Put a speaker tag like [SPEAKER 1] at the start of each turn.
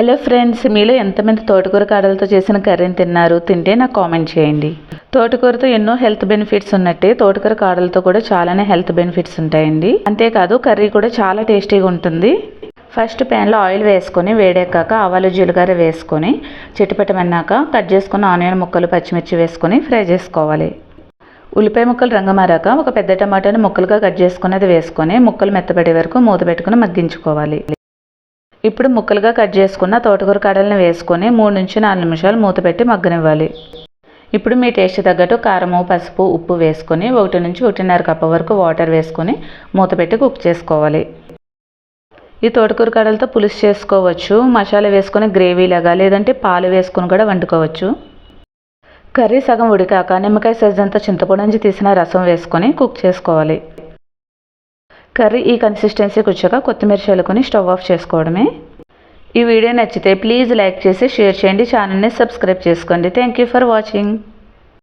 [SPEAKER 1] Hello friends మీలో ఎంతమంది తోటకూర కాడలతో చేసిన కర్రీని తిన్నారు? తింటే నాకు కామెంట్ చేయండి. తోటకూరతో ఎన్నో హెల్త్ బెనిఫిట్స్ ఉన్నట్టే తోటకూర కాడలతో కూడా చాలానే హెల్త్ బెనిఫిట్స్ ఉంటాయండి. అంతేకాదు కర్రీ కూడా చాలా టేస్టీగా ఉంటుంది. ఫస్ట్ ప్యాన్లో ఆయిల్ వేసుకొని వేడెక్కాక ఆవాలు జీలకర్ర వేసుకొని చిట్టుపెట్టమన్నాక కట్ చేసుకున్న ఆనియన్ ముక్కలు పచ్చిమిర్చి వేసుకొని ఫ్రై చేసుకోవాలి. ఉల్లిపాయ ముక్కలు రంగు మారాక ఒక పెద్ద టమాటాని ముక్కలుగా కట్ చేసుకున్నది వేసుకొని ముక్కలు మెత్తబడే వరకు మూత పెట్టుకుని మగ్గించుకోవాలి. ఇప్పుడు ముక్కలుగా కట్ చేసుకున్న తోటకూర కడలను వేసుకొని మూడు నుంచి నాలుగు నిమిషాలు మూత పెట్టి మగ్గనివ్వాలి. ఇప్పుడు మీ టేస్ట్ తగ్గట్టు కారము పసుపు ఉప్పు వేసుకొని ఒకటి నుంచి ఒకటిన్నర కప్ప వరకు వాటర్ వేసుకొని మూత పెట్టి కుక్ చేసుకోవాలి. ఈ తోటకూర కడలతో పులుసు చేసుకోవచ్చు. మసాలా వేసుకొని గ్రేవీ లాగా లేదంటే పాలు వేసుకొని కూడా వండుకోవచ్చు. కర్రీ సగం ఉడికాక నిమ్మకాయ సైజ్ అంతా చింతపండు తీసిన రసం వేసుకొని కుక్ చేసుకోవాలి. కర్రీ ఈ కన్సిస్టెన్సీకి వచ్చాక కొత్తిమీర చల్లుకొని స్టవ్ ఆఫ్ చేసుకోవడమే. ఈ వీడియో నచ్చితే ప్లీజ్ లైక్ చేసి షేర్ చేయండి. ఛానల్ని సబ్స్క్రైబ్ చేసుకోండి. Thank you for watching